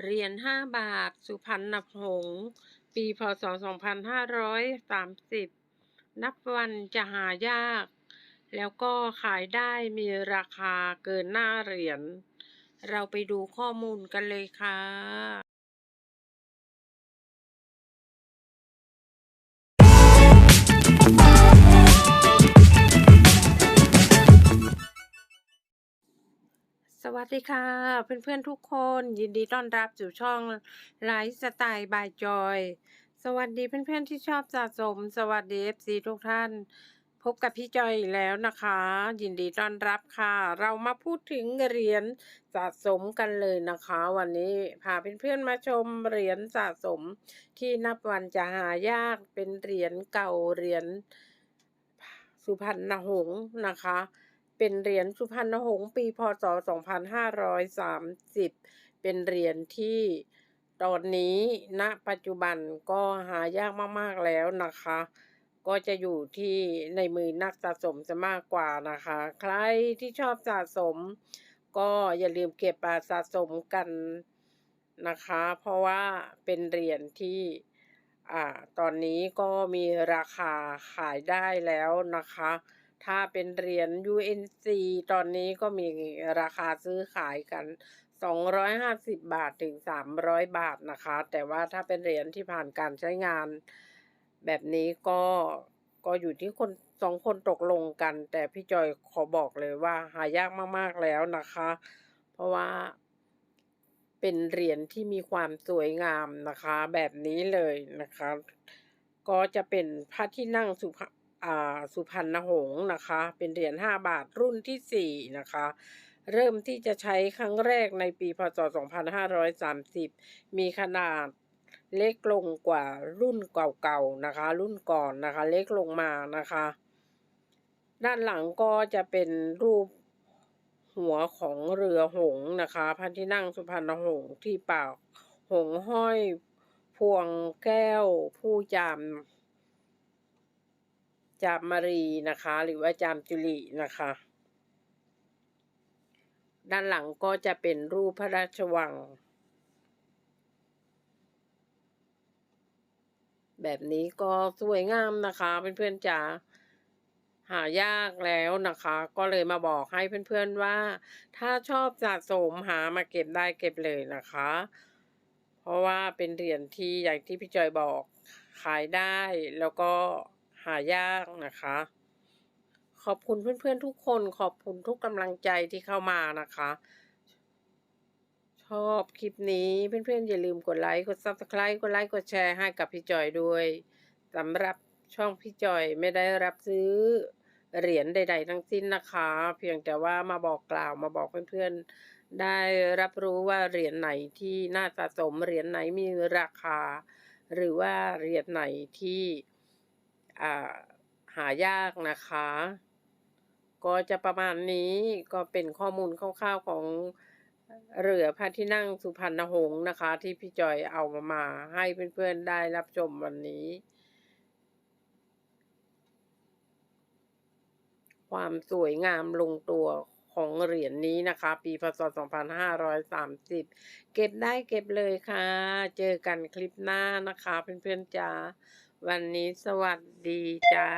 เหรียญห้าบาท สุพรรณหงษ์ปีพศ 2530 นับวันจะหายาก แล้วก็ขายได้มีราคาเกินหน้าเหรียญ เราไปดูข้อมูลกันเลยค่ะ สวัสดีค่ะ เพื่อนๆทุกคนยินดีต้อนรับสู่ช่องไลฟ์สไตล์บายจอย สวัสดีเพื่อนๆที่ชอบสะสม สวัสดี FC ทุกท่าน พบกับพี่จอยอีกแล้วนะคะ ยินดีต้อนรับค่ะ เรามาพูดถึงเหรียญสะสมกันเลยนะคะ วันนี้พาเพื่อนๆมาชมเหรียญสะสม ที่นับวันจะหายากเป็นเหรียญเก่าเหรียญสุพรรณหงษ์นะคะ เป็นเหรียญสุพรรณหงษ์ปีพศ 2530 เป็นเหรียญที่ตอนนี้ณปัจจุบันก็หายากมากๆแล้วนะคะ ก็จะอยู่ที่ในมือนักสะสมจะมากกว่านะคะ ใครที่ชอบสะสม ก็อย่าลืมเก็บมาสะสมกันนะคะ เพราะว่าเป็นเหรียญที่อ่าตอนนี้ก็มีราคาขายได้แล้วนะคะ ถ้าเป็นเหรียญ UNC ตอนนี้ก็มีราคาซื้อขายกัน 250 บาทถึง 300 บาทนะคะ แต่ว่าถ้าเป็นเหรียญที่ผ่านการใช้งาน แบบนี้ก็ก็อยู่ที่คนสองคนตกลงกัน แต่พี่จอยขอบอกเลยว่าหายากมาก ๆ แล้วนะคะ เพราะว่าเป็นเหรียญที่มีความสวยงามนะคะ แบบนี้เลยนะคะ ก็จะเป็นพระที่นั่งสุพรรณอ่า สุพรรณหงษ์นะคะ เป็นเหรียญ 5 บาทรุ่นที่ 4 นะคะ เริ่มที่จะใช้ครั้งแรกในปีพศ 2530 มีขนาดเล็กลงกว่ารุ่นเก่าๆนะคะ รุ่นก่อนนะคะ เล็กลงมานะคะ ด้านหลังก็จะเป็นรูปหัวของเรือหงส์นะคะพระที่นั่งสุพรรณหงษ์ที่ปากหงห้อยพวงแก้วผู้จาม จามมารีนะคะ หรือว่าจามจุลีนะคะ ด้านหลังก็จะเป็นรูปพระราชวัง แบบนี้ก็สวยงามนะคะเพื่อนๆจ๋าหายากแล้วนะคะ ก็เลยมาบอกให้เพื่อนๆว่า ถ้าชอบสะสมหามาเก็บได้เก็บเลยนะคะ เพราะว่าเป็นเหรียญที่อย่างที่พี่จอยบอกขายได้แล้วก็ หายากนะคะ ขอบคุณเพื่อนๆทุกคน ขอบคุณทุกกำลังใจที่เข้ามานะคะ ชอบคลิปนี้เพื่อนๆอย่าลืมกดไลค์กด subscribe กดไลค์กดแชร์ให้กับพี่จอยด้วยสำหรับช่องพี่จอยไม่ได้รับซื้อเหรียญใด ๆ ทั้งสิ้นนะคะ เพียงแต่ว่ามาบอกกล่าวมาบอกเพื่อนๆ ได้รับรู้ว่าเหรียญไหนที่น่าสะสมเหรียญไหนมีราคา หรือว่าเหรียญไหนที่ หายากนะคะ ก็จะประมาณนี้ก็เป็นข้อมูลคร่าวๆของเรือพระที่นั่งสุพรรณหงษ์นะคะ ที่พี่จอยเอามามาให้เพื่อนๆได้รับชมวันนี้ ความสวยงามลงตัวของเหรียญนี้นะคะ ปีพศ 2530 เก็บได้เก็บเลยค่ะ เจอกันคลิปหน้านะคะเพื่อนๆจ้า วันนี้สวัสดีจ้า